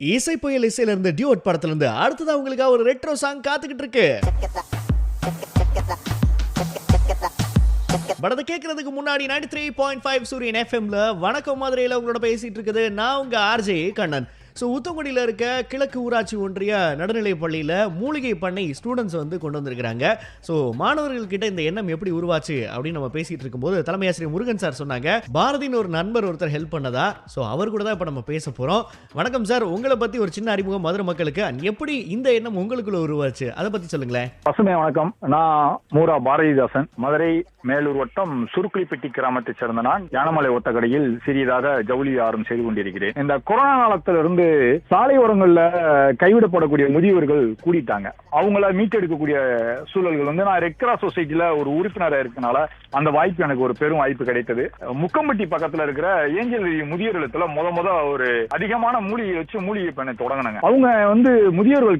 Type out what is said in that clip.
இசை புயல் இசையில இருந்து டியூட் படத்துல இருந்து அடுத்ததா உங்களுக்காக ஒரு ரெட்ரோ சாங் காத்துக்கிட்டு இருக்கு படத்தை கேட்கறதுக்கு முன்னாடி 93.5 த்ரீ பாயிண்ட் ஃபைவ் சூரியன் எஃப்எம்ல வணக்கம் மதுரையில் உங்களோட பேசிட்டு இருக்குது. நான் உங்க ஆர்ஜே கண்ணன். ஸோ உத்தங்குடியில் இருக்க கிழக்கு ஊராட்சி ஒன்றிய நடுநிலைப் பள்ளியில் மூலிகை பண்ணை ஸ்டூடெண்ட்ஸ் வந்து கொண்டு வந்திருக்கிறாங்க. ஸோ மாணவர்கள்கிட்ட இந்த எண்ணம் எப்படி உருவாச்சு அப்படின்னு நம்ம பேசிட்டு இருக்கும்போது தலைமை ஆசிரியர் முருகன் சார் சொன்னாங்க. பாரதின்னு ஒரு நண்பர் ஒருத்தர் ஹெல்ப் பண்ணதா? ஸோ அவர் கூட தான் இப்போ நம்ம பேச போகிறோம் வணக்கம் சார். உங்களை பற்றி ஒரு சின்ன அறிமுகம் மதுரை மக்களுக்கு. எப்படி இந்த எண்ணம் உங்களுக்குள்ள உருவாச்சு? அதை பற்றி சொல்லுங்களேன். பசுமை வணக்கம். நான் மூரா பாரதிதாசன். மதுரை மேலூர் வட்டம் சுருக்குளிப்பட்டி கிராமத்தைச் சேர்ந்த நான். யானமலை ஒத்தக்கடையில் சிறியதாக ஜவுளி ஆரம் செய்து கொண்டிருக்கிறேன். இந்த கொரோனா காலத்திலிருந்து சாலை ஓரங்கள்ல கைவிடப்படக்கூடிய முதியவர்கள் கூடிட்டாங்க. அவங்கள மீட்டெடுக்கக்கூடிய சூழல்கள் வந்து நான் ரெட் கிராஸ் சொசைட்டில ஒரு உறுப்பினராக இருக்கனால அந்த வாய்ப்பு எனக்கு ஒரு பெரும் வாய்ப்பு கிடைத்தது. முக்கம்பட்டி பக்கத்துல இருக்கிற ஏஞ்சல் முதியோர் இல்லத்துல முத முத ஒரு அதிகமான மூலிகை வச்சு மூலிகை பண்ண தொடங்கினாங்க. அவங்க வந்து முதியோர்கள்